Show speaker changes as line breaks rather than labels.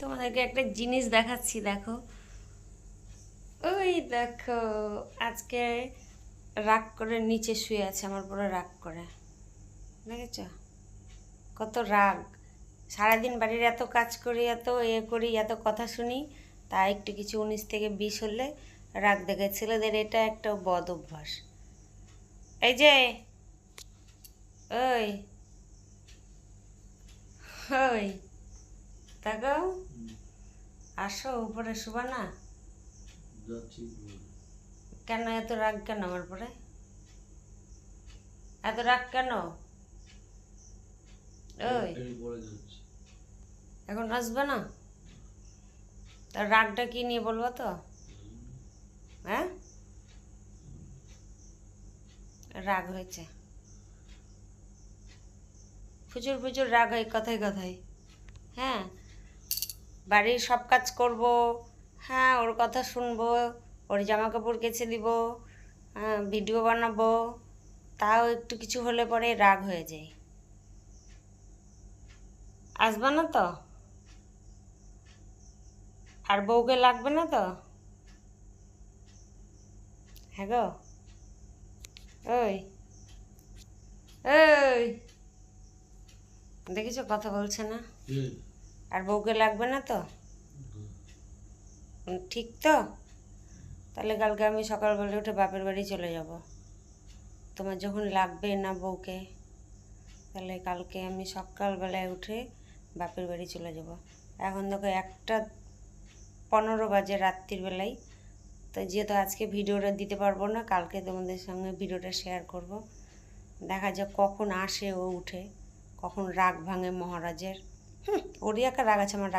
তোমাদেরকে একটা জিনিস দেখাচ্ছি, দেখো। ওই দেখো, আজকে রাগ করে নিচে শুয়ে আছে, আমার পুরো রাগ করে। দেখেছ? কত রাগ। সারাদিন বাড়ির এত কাজ করি, এত এ করি, এত কথা শুনি তা একটু কিছু উনিশ থেকে বিশ হলে রাগ দেখে ছেলেদের এটা একটা বদ অভ্যাস। এই যে, ওই ওই। তাকাও আসো উপরে শুবা না কেন এত রাগ কেন আমার পরে এত রাগ কেন? ওই। এখন আসবে না? তার রাগটা কি নিয়ে বলব তো? হ্যাঁ? রাগ হয়েছে। প্রচুর প্রচুর রাগ হয় কথায় কথায়। হ্যাঁ? বাড়ির সব কাজ করব। হ্যাঁ ওর কথা শুনব, ওর জামা কাপড় কেচে দিব ভিডিও বানাবো। তাও একটু কিছু হলে পরে রাগ হয়ে যায়। আসবে না তো? আর বউকে লাগবে না তো? হ্যাঁ গো। ওই ওই। দেখেছ, কথা বলছে না? আর বউকে লাগবে না তো? ঠিক তো? তাহলে কালকে আমি সকালবেলা উঠে বাপের বাড়ি চলে যাব। তোমার যখন লাগবে না বউকে তাহলে কালকে আমি সকালবেলায় উঠে বাপের বাড়ি চলে যাব। এখন দেখো একটা পনেরো বাজে রাত্রির বেলায় তো যেহেতু আজকে ভিডিওটা দিতে পারব না কালকে তোমাদের সঙ্গে ভিডিওটা শেয়ার করব। দেখা যাক কখন আসে ও উঠে কখন রাগ ভাঙে মহারাজের। হুম ওরই একটা রাগ আছে আমার রাগ।